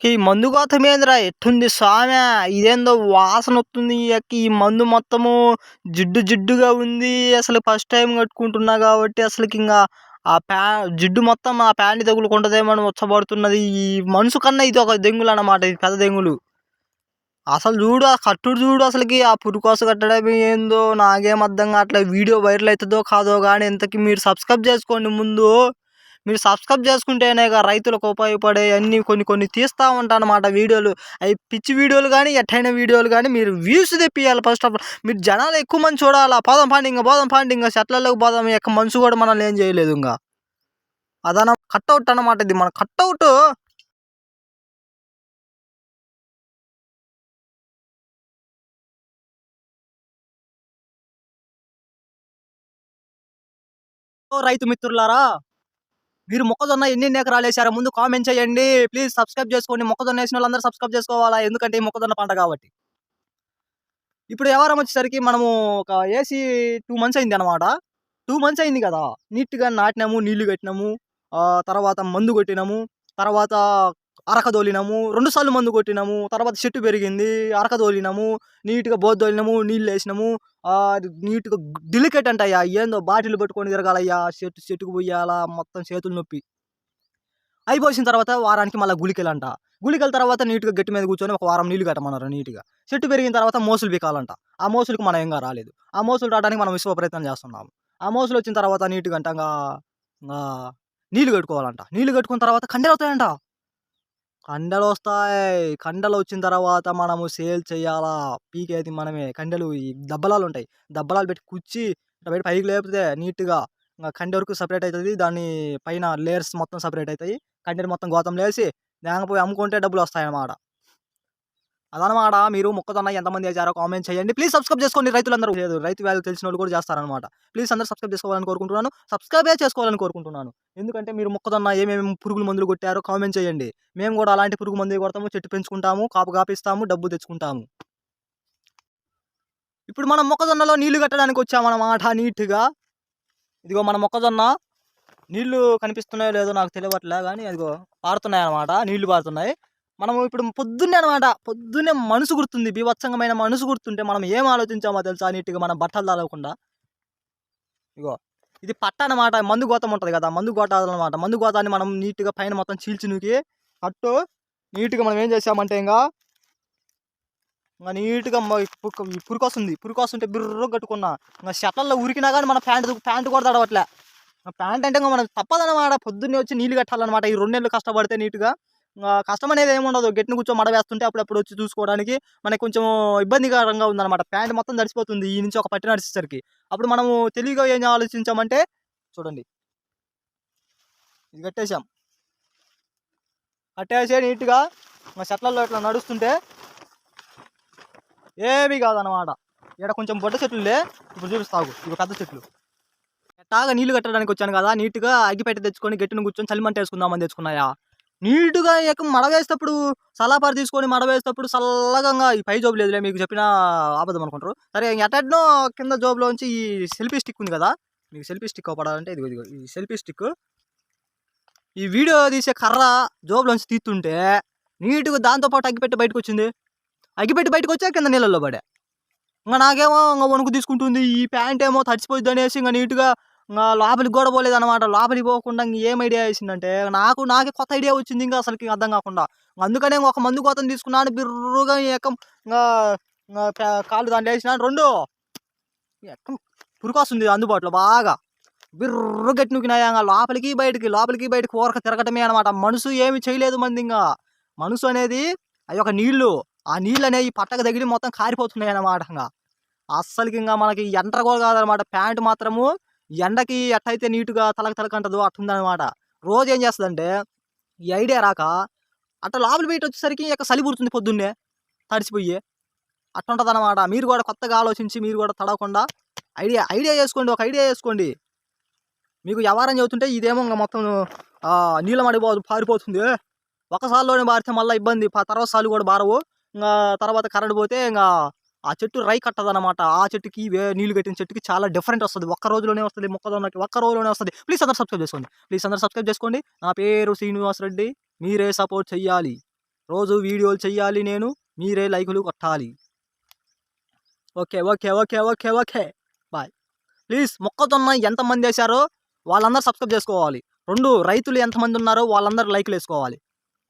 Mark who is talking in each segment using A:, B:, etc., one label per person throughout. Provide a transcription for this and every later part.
A: ఈ మందు కోతమేందిరా ఎట్టుంది స్వామి ఇదేందో వాసన వస్తుంది ఈ మందు మొత్తము జిడ్డు జిడ్డుగా ఉంది. అసలు ఫస్ట్ టైం కట్టుకుంటున్నా కాబట్టి అసలుకి ఇంకా ఆ ప్యా జిడ్డు మొత్తం ఆ ప్యాంట్ తగులుకుంటుందేమో అని వచ్చబడుతున్నది ఈ మనసు కన్నా ఇది ఒక దెంగులు అన్నమాట. ఇది పెద్ద దెంగులు. అసలు చూడు ఆ కట్టుడు చూడు అసలుకి. ఆ పురుకోస కట్టడం ఏందో నాకేం అర్థం కావట్లేదు. వీడియో వైరల్ అవుతుందో కాదో కానీ ఇంతకీ మీరు సబ్స్క్రైబ్ చేసుకోండి ముందు. మీరు సబ్స్క్రైబ్ చేసుకుంటేనే రైతులకు ఉపయోగపడే అన్ని కొన్ని కొన్ని తీస్తూ ఉంటాను వీడియోలు. అవి పిచ్చి వీడియోలు కానీ ఎట్టైన వీడియోలు కానీ మీరు వ్యూస్ తెప్పియాలి ఫస్ట్ ఆఫ్ ఆల్ మీరు జనాలు ఎక్కువ మంది చూడాలా? పోదాం పాండి ఇంకా పోదాం పాండి ఇంకా సెట్లలోకి పోదాం ఎక్క మనసు కూడా మనల్ని ఏం చేయలేదు ఇంకా. అదన కట్అవుట్ అనమాట ఇది. మన కట్అవుట్ రైతు మిత్రులారా! మీరు మొక్కజొన్న ఎన్ని ఎకరాలు వేసారో ముందు కామెంట్ చేయండి. ప్లీజ్ సబ్స్క్రైబ్ చేసుకోండి. మొక్కజొన్న వేసిన వాళ్ళందరూ సబ్స్క్రైబ్ చేసుకోవాలా? ఎందుకంటే మొక్కజొన్న పంట కాబట్టి. ఇప్పుడు వ్యవహారం వచ్చేసరికి మనము ఒక ఏసీ టూ మంత్స్ అయింది అనమాట టూ మంత్స్ అయింది కదా. నీట్గా నాటినాము నీళ్ళు కట్టినాము తర్వాత మందు కొట్టినాము తర్వాత అరక తోలినాము రెండు సార్లు మందు కొట్టినాము తర్వాత చెట్టు పెరిగింది అరక తోలినాము నీట్గా బోద్దోలినాము నీళ్ళు వేసినాము నీట్గా డిలికేట్ అంటయ్యా ఏందో బాటిల్ పట్టుకొని తిరగాలయ్యా చెట్టు చెట్టుకు పోయాలా మొత్తం చేతులు నొప్పి. అయిపోసిన తర్వాత వారానికి మళ్ళీ గుళికలంట. గుళికల తర్వాత నీట్గా గట్టి మీద కూర్చొని ఒక వారం నీళ్ళు కట్టమన్నారు నీట్గా. చెట్టు పెరిగిన తర్వాత మోసులు పీకాలంట. ఆ మోసులకు మనం ఇంకా రాలేదు ఆ మోసులు రావడానికి మనం విశ్వ ప్రయత్నం చేస్తున్నాము ఆ మోసులు వచ్చిన తర్వాత నీట్గా అంట నీళ్ళు కట్టుకోవాలంట. నీళ్ళు కట్టుకున్న తర్వాత కండెలు అవుతాయంట కండలు వస్తాయి కండలు వచ్చిన తర్వాత మనము సేల్ చేయాలా? పీకేది మనమే. కండలు ఈ దబ్బలాలు ఉంటాయి దబ్బలాలు పెట్టి కుచ్చి పెట్టి పైకి లేపితే నీట్గా ఇంకా కండె వరకు సపరేట్ అవుతుంది దాని పైన లేయర్స్ మొత్తం సపరేట్ అవుతాయి కండెని మొత్తం గోతం లేసి లేకపోయి అమ్ముకుంటే డబ్బులు వస్తాయి అన్నమాట అదనమాట. మీరు మొక్కజొన్న ఎంతమంది వేసారో కామెంట్ చేయండి. ప్లీజ్ సబ్స్క్రైబ్ చేసుకోండి రైతులందరూ. లేదు రైతు వాల్యూ తెలిసిన వాళ్ళు కూడా చేస్తారనమాట. ప్లీజ్ అందరూ సబ్స్క్రైబ్ చేసుకోవాలని కోరుకుంటున్నాను. సబ్స్క్రైబే చేసుకోవాలని కోరుకుంటున్నాను. ఎందుకంటే మీరు మొక్కజొన్న ఏమేమి పురుగుల మందులు కొట్టారో కామెంట్ చేయండి. మేము కూడా అలాంటి పురుగు మందులు కొడతాము చెట్టు పెంచుకుంటాము కాపు కాపిస్తాము డబ్బు తెచ్చుకుంటాము. ఇప్పుడు మనం మొక్కజొన్నలో నీళ్ళు కట్టడానికి వచ్చామన్నమాట నీట్గా. ఇదిగో మన మొక్కజొన్న. నీళ్ళు కనిపిస్తున్నాయో లేదో నాకు తెలియట్లే కానీ అదిగో పారుతున్నాయి అన్నమాట నీళ్ళు పారుతున్నాయి. మనం ఇప్పుడు పొద్దున్నే అనమాట పొద్దున్నే మనసు గుర్తుంది బీభత్సంగమైన మనసు గుర్తుంటే మనం ఏం ఆలోచించామో తెలుసా నీట్గా మనం బట్టలు తాగకుండా ఇగో ఇది పట్ట అనమాట మందు గోతం ఉంటుంది కదా మందు గోతాలన్నమాట మందు గోతాన్ని మనం నీట్గా పైన మొత్తం చీల్చి నూకి అట్టు నీట్గా మనం ఏం చేసామంటే ఇంకా ఇంకా నీట్గా పురుకొస్తుంది పురుకొస్తుంటే బిర్రు కట్టుకున్నా ఇంకా షటల్లో ఉరికినా కానీ మన ప్యాంట్ ప్యాంట్ కూడా తడవట్లే. ప్యాంట్ అంటే ఇంకా మనం తప్పదనమాట పొద్దున్నే వచ్చి నీళ్ళు కట్టాలన్నమాట ఈ రెండు నెలలు కష్టపడితే నీట్గా. కష్టం అనేది ఏముండదు గట్టిని కూర్చో మడవేస్తుంటే అప్పుడప్పుడు వచ్చి చూసుకోవడానికి మనకి కొంచెం ఇబ్బందికరంగా ఉందన్నమాట. ప్యాంట్ మొత్తం తడిసిపోతుంది ఈ నుంచి ఒక పట్టి నడిచేసరికి. అప్పుడు మనము తెలివిగా ఏం ఆలోచించామంటే చూడండి. ఇది కట్టేసాం కట్టేసే నీట్గా మా చెట్లలో ఇట్లా నడుస్తుంటే ఏమీ కాదనమాట ఇక్కడ కొంచెం బొడ్డ చెట్లులే. ఇప్పుడు చూపిస్తాగు ఇవి పెద్ద చెట్లు. ఎట్టాగా నీళ్ళు కట్టడానికి వచ్చాను కదా నీట్గా అగ్గిపెట్టి తెచ్చుకొని గట్టిని కూర్చొని చలిమంట వేసుకుందామని తెచ్చుకున్నాయా? నీట్గా ఎక్క మడవేసేటప్పుడు సలాపారు తీసుకొని మడవేసేటప్పుడు చల్లగా ఈ పై జోబు లేదులే మీకు చెప్పిన ఆపదం అనుకుంటారు. సరే ఎటెడ్నో కింద జోబులోంచి ఈ సెల్ఫీ స్టిక్ ఉంది కదా మీకు సెల్ఫీ స్టిక్ పడాలంటే ఇది ఇదిగో ఈ సెల్ఫీ స్టిక్. ఈ వీడియో తీసే కర్ర జోబులోంచి తీస్తుంటే నీట్గా దాంతోపాటు అగ్గిపెట్టి బయటకు వచ్చింది అగ్గిపెట్టి బయటకు వచ్చా కింద నీళ్ళల్లో పడే. ఇంకా నాకేమో ఇంకా వణుకు తీసుకుంటుంది ఈ ప్యాంట్ ఏమో తడిచిపోద్ది అనేసి ఇంకా నీట్గా లోపలికి కూడా పోలేదు అనమాట లోపలికి పోకుండా ఏం ఐడియా వేసిందంటే నాకు నాకే కొత్త ఐడియా వచ్చింది ఇంకా అసలుకి అర్థం కాకుండా. అందుకనే ఒక మందు కోతం తీసుకున్నాను బిర్రుగా ఎక్కం కాళ్ళు దాంట్లో వేసినాను రెండు. ఎక్కం పురుకొస్తుంది అందుబాటులో బాగా. బిర్రు గట్టి నూకినాయా లోపలికి బయటికి లోపలికి బయటకి ఊరక తిరగటమే అనమాట మనసు ఏమి చేయలేదు మంది ఇంకా. మనసు అనేది అవి ఒక నీళ్ళు ఆ నీళ్ళు అనేవి పట్టక తగిలి మొత్తం కారిపోతున్నాయి అనమాట ఇంకా. అస్సలకి ఇంకా మనకి ఎంటర్ కూడా కాదనమాట ప్యాంట్ మాత్రము ఎండకి ఎట్టయితే నీటుగా తలక తలక అంటదో అట్టుందనమాట రోజు ఏం చేస్తుందంటే ఈ ఐడియా రాక అట్ట లోపల బయట వచ్చేసరికి ఇక చలి పుడుతుంది పొద్దున్నే తడిచిపోయి అట్టుంటుంది అనమాట మీరు కూడా కొత్తగా ఆలోచించి మీరు కూడా తడవకుండా ఐడియా ఐడియా చేసుకోండి ఒక ఐడియా చేసుకోండి. మీకు వ్యవహారం చెబుతుంటే ఇదేమో ఇంకా మొత్తం నీళ్ళ మడిపో పారిపోతుంది. ఒకసారిలోనే పారితే మళ్ళీ ఇబ్బంది. తర్వాత సార్లు కూడా బారవు ఇంకా తర్వాత కరెంట్ పోతే ఇంకా ఆ చెట్టు రై కట్టదనమాట ఆ చెట్టుకి వే నీళ్ళు కట్టిన చెట్టుకి చాలా డిఫరెంట్ వస్తుంది. ఒక్క రోజులోనే వస్తుంది మొక్కజొన్నకి. ఒక్క రోజులోనే వస్తుంది. ప్లీజ్ అందరు సబ్స్క్రైబ్ చేసుకోండి. ప్లీజ్ అందరు సబ్స్క్రైబ్ చేసుకోండి. నా పేరు శ్రీనివాస్ రెడ్డి. మీరే సపోర్ట్ చెయ్యాలి. రోజు వీడియోలు చెయ్యాలి నేను. మీరే లైకులు కొట్టాలి. Okay okay okay okay okay. Bye please మొక్కజొన్న ఎంతమంది వేశారో వాళ్ళందరూ సబ్స్క్రైబ్ చేసుకోవాలి. రెండు రైతులు ఎంతమంది ఉన్నారో వాళ్ళందరూ లైకులు వేసుకోవాలి.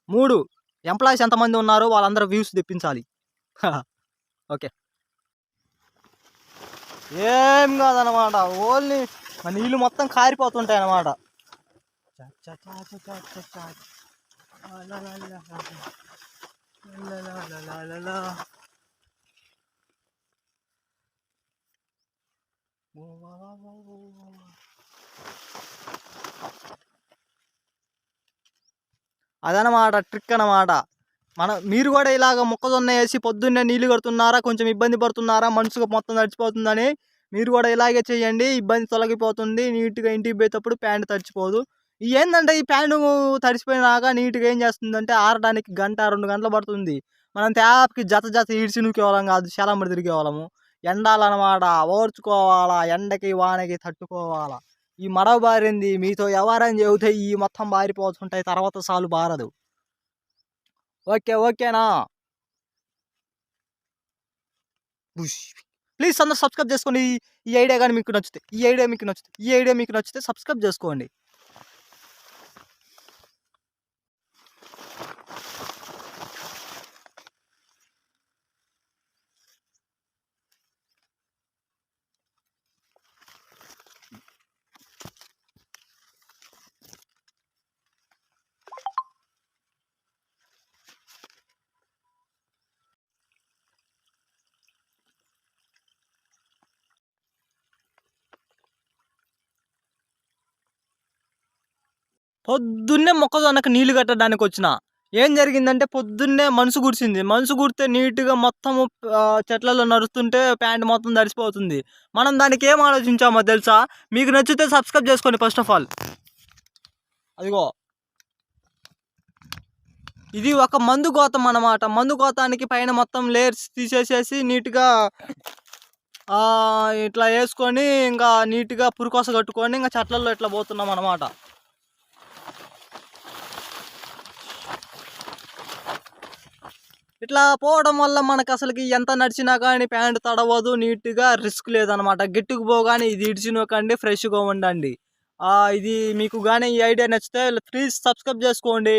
A: మూడు ఎంప్లాయీస్ ఎంతమంది ఉన్నారో వాళ్ళందరూ వ్యూస్ తెప్పించాలి. ఓకే. ఏం కాదనమాట ఓన్లీ మన నీళ్ళు మొత్తం కారిపోతుంటాయి అన్నమాట అదనమాట ట్రిక్ అనమాట మన మీరు కూడా ఇలాగ మొక్కజొన్న వేసి పొద్దున్నే నీళ్ళు కడుతున్నారా కొంచెం ఇబ్బంది పడుతున్నారా మనసుకు మొత్తం తడిచిపోతుందని మీరు కూడా ఇలాగే చేయండి. ఇబ్బంది తొలగిపోతుంది. నీట్గా ఇంటికి పోయేటప్పుడు ప్యాంటు తడిచిపోదు. ఏంటంటే ఈ ప్యాంటు తడిచిపోయినాక నీట్గా ఏం చేస్తుందంటే ఆరడానికి గంట రెండు గంటలు పడుతుంది. మనం తేపకి జత జత ఈడ్చి నూకేవాళ్ళం కాదు చాలా తిరిగే వాళ్ళము ఎండాలన్నమాట ఓర్చుకోవాలా ఎండకి వానకి తట్టుకోవాలా. ఈ మడవ బారింది మీతో ఎవరని చెబితే ఈ మొత్తం బారిపోతుంటాయి తర్వాత సాలు బారదు. ఓకే ఓకేనా? ప్లీజ్ అందరూ సబ్స్క్రైబ్ చేసుకోండి. ఈ- ఈ ఐడియా కానీ మీకు నచ్చితే ఈ ఐడియా మీకు నచ్చితే ఈ ఐడియా మీకు నచ్చితే సబ్స్క్రైబ్ చేసుకోండి. పొద్దున్నే మొక్కజొన్నకు నీళ్ళు కట్టడానికి వచ్చిన. ఏం జరిగిందంటే పొద్దున్నే మనసు కురిసింది మనసు కుడితే నీట్గా మొత్తం చెట్లలో నడుస్తుంటే ప్యాంట్ మొత్తం తడిసిపోతుంది. మనం దానికి ఏం ఆలోచించామో తెలుసా? మీకు నచ్చితే సబ్స్క్రైబ్ చేసుకోండి ఫస్ట్ ఆఫ్ ఆల్. అదిగో. ఇది ఒక మందు కోతం అన్నమాట. మందు కోతానికి పైన మొత్తం లేయర్స్ తీసేసేసి నీట్గా ఇట్లా వేసుకొని ఇంకా నీట్గా పురికోస కట్టుకొని ఇంకా చెట్లలో ఇట్లా పోతున్నాం అన్నమాట. ఇట్లా పోవడం వల్ల మనకు అసలుకి ఎంత నడిచినా కానీ ప్యాంట్ తడవదు నీట్గా రిస్క్ లేదనమాట గిట్టుకు పోగానే ఇది ఇడిచినకండి ఫ్రెష్గా ఉండండి. ఇది మీకు కానీ ఈ ఐడియా నచ్చితే ప్లీజ్ సబ్స్క్రైబ్ చేసుకోండి.